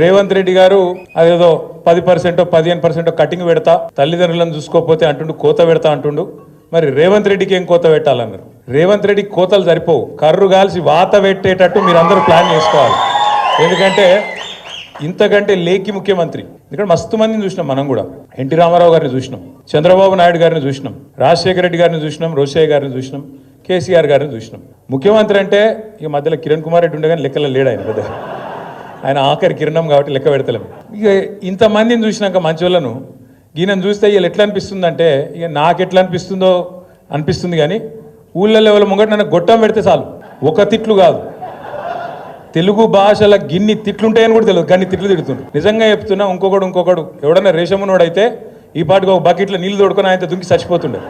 రేవంత్ రెడ్డి గారు అదేదో పది పర్సెంట్ పదిహేను పర్సెంట్ కటింగ్ పెడతా తల్లిదండ్రులను చూసుకోకపోతే అంటుండు కోత పెడతా అంటుండు. మరి రేవంత్ రెడ్డికి ఏం కోత పెట్టాలన్నారు? రేవంత్ రెడ్డికి కోతలు సరిపోవు. కర్రు కాల్సి వాత పెట్టేటట్టు మీరు అందరూ ప్లాన్ చేసుకోవాలి. ఎందుకంటే ఇంతకంటే లేకి ముఖ్యమంత్రి. ఇక్కడ మస్తు మందిని చూసినాం మనం కూడా. ఎన్టీ రామారావు గారిని చూసినాం. చంద్రబాబు నాయుడు గారిని చూసినాం. రాజశేఖర రెడ్డి గారిని చూసినాం. రోషయ్య గారిని చూసినాం. కేసీఆర్ గారిని చూసినాం. ముఖ్యమంత్రి అంటే ఈ మధ్యలో కిరణ్ కుమార్ రెడ్డి ఉండే కానీ లెక్కల లేడు ఆయన పెద్ద. ఆయన ఆఖరి కిరణం కాబట్టి లెక్క పెడతలేము. ఇక ఇంతమందిని చూసినాక మంచోళ్ళను ఈయనను చూస్తే వీళ్ళు ఎట్లా అనిపిస్తుందంటే ఇక నాకు ఎట్లా అనిపిస్తుందో అనిపిస్తుంది కానీ ఊళ్ళలో ఎవరు ముంగట నన్ను గొట్టం పెడితే చాలు. ఒక తిట్లు కాదు. తెలుగు భాషల గిన్ని తిట్లుంటాయని కూడా తెలియదు గన్ని తిట్లు తిడుతుండ్రు. నిజంగా చెప్తున్నా ఇంకొకడు ఇంకొకడు ఎవడన్నా రేషమునోడైతే ఈ పాటికి ఒక బకెట్లో నీళ్ళు తోడుకొని ఆయన దుంకి చచ్చిపోతుండే.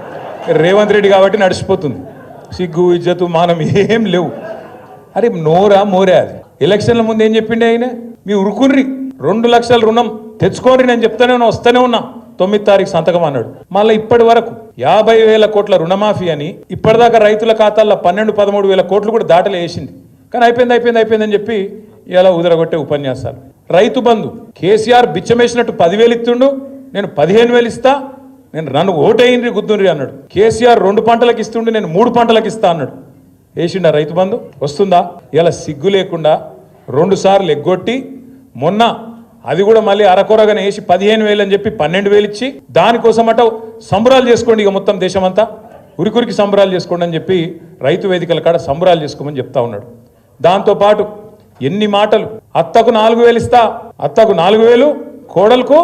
రేవంత్ రెడ్డి కాబట్టి నడిచిపోతుంది. సిగ్గు ఇజ్జతు మానం ఏం లేవు. అరే నోరా మోరే అది. ఎలక్షన్ల ముందు ఏం చెప్పిండే ఆయన? మీ ఉరుకుర్రి రెండు లక్షల రుణం తెచ్చుకోండి నేను చెప్తానే ఉన్నా వస్తూనే ఉన్నా. తొమ్మిది తారీఖు సంతకం అన్నాడు. మళ్ళీ ఇప్పటి వరకు యాభై వేల కోట్ల రుణమాఫీ అని ఇప్పటిదాకా రైతుల ఖాతాల్లో పన్నెండు పదమూడు వేల కోట్లు కూడా దాటలు వేసింది. కానీ అయిపోయింది అయిపోయింది అయిపోయింది అని చెప్పి ఇలా ఉదరగొట్టే ఉపన్యాసాలు. రైతు బంధు కేసీఆర్ బిచ్చమేసినట్టు పదివేలు ఇస్తుండు నేను పదిహేను వేలు ఇస్తా నేను నన్ను ఓటేయండి గుద్దుండ్రి అన్నాడు. కేసీఆర్ రెండు పంటలకు ఇస్తుండే నేను మూడు పంటలకు ఇస్తా అన్నాడు. వేసిండా రైతు బంధు వస్తుందా? ఇలా సిగ్గు లేకుండా రెండు సార్లు ఎగ్గొట్టి మొన్న అది కూడా మళ్ళీ అరకొరగానే వేసి పదిహేను వేలు అని చెప్పి పన్నెండు వేలు ఇచ్చి దానికోసం అట సంబరాలు చేసుకోండి ఇక మొత్తం దేశమంతా. ఉరికురికి సంబరాలు చేసుకోండి అని చెప్పి రైతు వేదికల కాడ సంబరాలు చేసుకోమని చెప్తా ఉన్నాడు. దాంతోపాటు ఎన్ని మాటలు? అత్తకు నాలుగు వేలు ఇస్తా. అత్తకు నాలుగు వేలు కోడలకు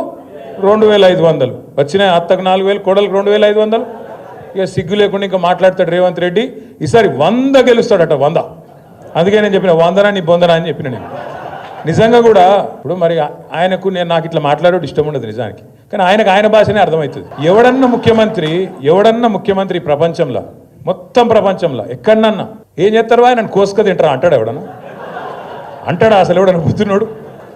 రెండు వేల ఐదు వందలు. వచ్చినాయి? అత్తకు నాలుగు వేలు కోడలకు రెండు వేల ఐదు వందలు? ఇక సిగ్గు లేకుండా ఇంకా మాట్లాడతాడు రేవంత్ రెడ్డి. ఈసారి వంద గెలుస్తాడట వంద. అందుకే నేను చెప్పిన వందనా నీ బొందనా అని చెప్పిన నేను. నిజంగా కూడా ఇప్పుడు మరి ఆయనకు నేను నాకు ఇట్లా మాట్లాడేది ఇష్టం ఉండదు నిజానికి. కానీ ఆయనకు ఆయన భాషనే అర్థమవుతుంది. ఎవడన్నా ముఖ్యమంత్రి ఎవడన్నా ముఖ్యమంత్రి ప్రపంచంలో మొత్తం ప్రపంచంలో ఎక్కడన్నా ఏం చేస్తారు ఆయన కోసుక తింటారా అంటాడు ఎవడన్నా? అంటాడా అసలు ఎవడన్నా బుద్ధినోడు